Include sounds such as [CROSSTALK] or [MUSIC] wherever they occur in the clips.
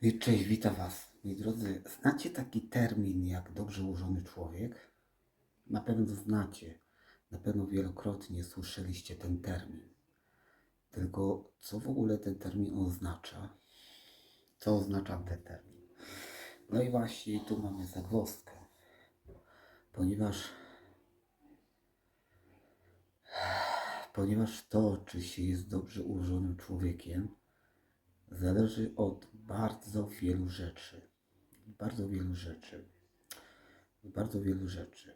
Cześć, witam Was. Moi drodzy, znacie taki termin jak dobrze ułożony człowiek? Na pewno znacie. Na pewno wielokrotnie słyszeliście ten termin. Tylko co w ogóle ten termin oznacza? Co oznacza ten termin? No i właśnie tu mamy zagwozdkę. Ponieważ ponieważ to, czy się jest dobrze ułożonym człowiekiem, zależy od bardzo wielu rzeczy. Bardzo wielu rzeczy. Bardzo wielu rzeczy.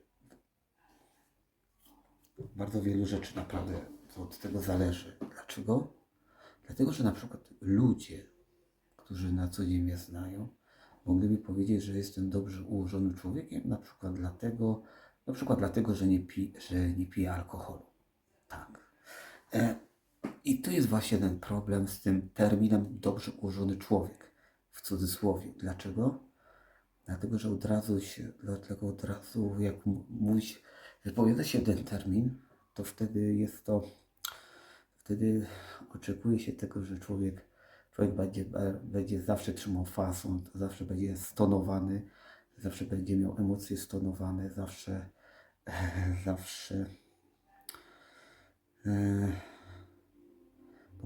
Bardzo wielu rzeczy naprawdę od tego zależy. Dlaczego? Dlatego, że na przykład ludzie, którzy na co dzień mnie znają, mogliby powiedzieć, że jestem dobrze ułożonym człowiekiem, na przykład dlatego, na przykład dlatego, że nie, pi, że nie piję alkoholu. Tak. E, i tu jest właśnie ten problem z tym terminem dobrze ułożony człowiek, w cudzysłowie. Dlaczego? Dlatego, że od razu się, dlatego od razu jak m- mówi się, wypowiada się ten termin, to wtedy jest to, wtedy oczekuje się tego, że człowiek, człowiek będzie, będzie zawsze trzymał fason, zawsze będzie stonowany, zawsze będzie miał emocje stonowane, zawsze, [LAUGHS] zawsze e,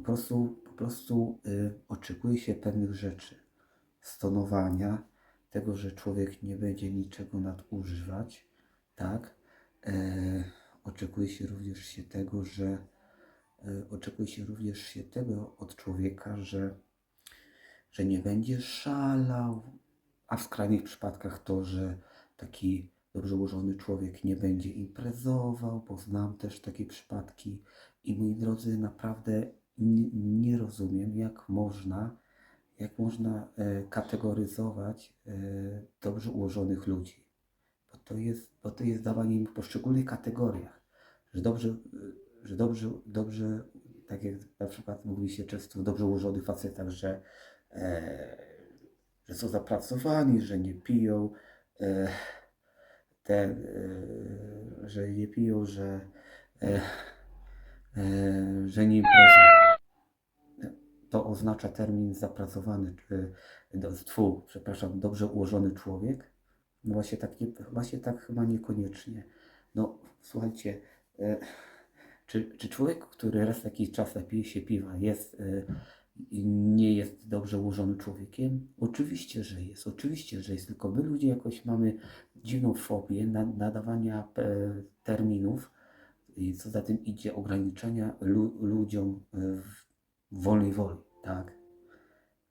prostu, po prostu y, oczekuje się pewnych rzeczy. Stonowania, tego, że człowiek nie będzie niczego nadużywać, tak? E, oczekuje się również się tego, że e, oczekuje się również się tego od człowieka, że, że nie będzie szalał, a w skrajnych przypadkach to, że taki dobrze ułożony człowiek nie będzie imprezował, bo znam też takie przypadki i moi drodzy, naprawdę nie, rozumiem, jak można, jak można e, kategoryzować e, dobrze ułożonych ludzi. Bo to jest, bo to jest dawanie im w poszczególnych kategoriach. Że dobrze, e, że dobrze, dobrze, tak jak na przykład mówi się często w dobrze ułożonych facetach, że, że są zapracowani, że nie piją, te, że nie piją, że, że nie imprezują to oznacza termin zapracowany, czy tfu, przepraszam, dobrze ułożony człowiek? No właśnie tak, nie, właśnie tak chyba niekoniecznie. No słuchajcie, e, czy, czy człowiek, który raz jakiś czas napije się piwa, jest, e, nie jest dobrze ułożonym człowiekiem? Oczywiście, że jest, oczywiście, że jest, tylko my ludzie jakoś mamy dziwną fobię na, nadawania e, terminów i co za tym idzie ograniczenia lu, ludziom e, w wolnej woli, tak?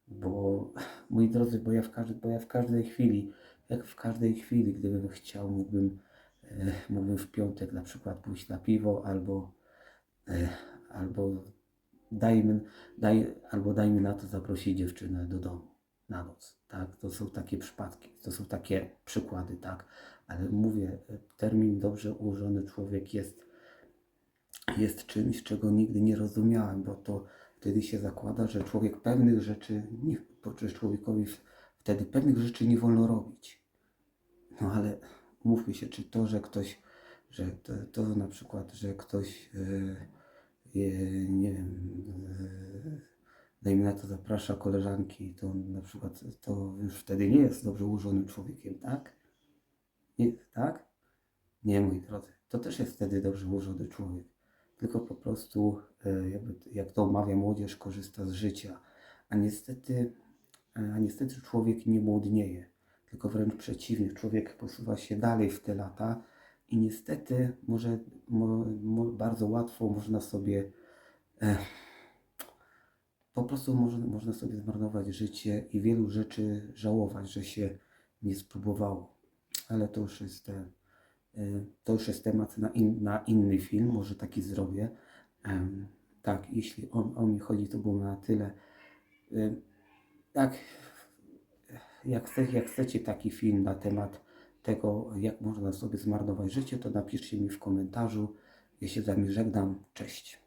Bo, moi drodzy, bo ja w, każdej, bo ja w każdej chwili, jak w każdej chwili, gdybym chciał, mógłbym, e, mógłbym w piątek na przykład pójść na piwo albo, e, albo dajmy, daj, albo dajmy na to zaprosić dziewczynę do domu na noc, tak? To są takie przypadki, to są takie przykłady, tak? Ale mówię, e, termin dobrze ułożony człowiek jest jest czymś, czego nigdy nie rozumiałem, bo to wtedy się zakłada, że człowiek pewnych rzeczy, nie, że człowiekowi wtedy pewnych rzeczy nie wolno robić. No ale mówmy się, czy to, że ktoś, że to, to na przykład, że ktoś, e, e, nie wiem, e, dajmy na to zaprasza koleżanki, to na przykład to już wtedy nie jest dobrze ułożonym człowiekiem, tak? Nie, tak? Nie, moi drodzy, to też jest wtedy dobrze ułożony człowiek. Tylko po prostu, e, jakby, jak to mawia młodzież, korzysta z życia. A niestety, e, a niestety człowiek nie młodnieje, tylko wręcz przeciwnie, człowiek posuwa się dalej w te lata i niestety może, mo, mo, bardzo łatwo można sobie e, po prostu można, można sobie zmarnować życie i wielu rzeczy żałować, że się nie spróbowało. Ale to już jest, to już jest temat na, in, na inny film, może taki zrobię. Tak, jeśli o, o mnie chodzi, to było na tyle. Tak, jak, chce, jak chcecie taki film na temat tego, jak można sobie zmarnować życie, to napiszcie mi w komentarzu. Ja się z wami żegnam. Cześć.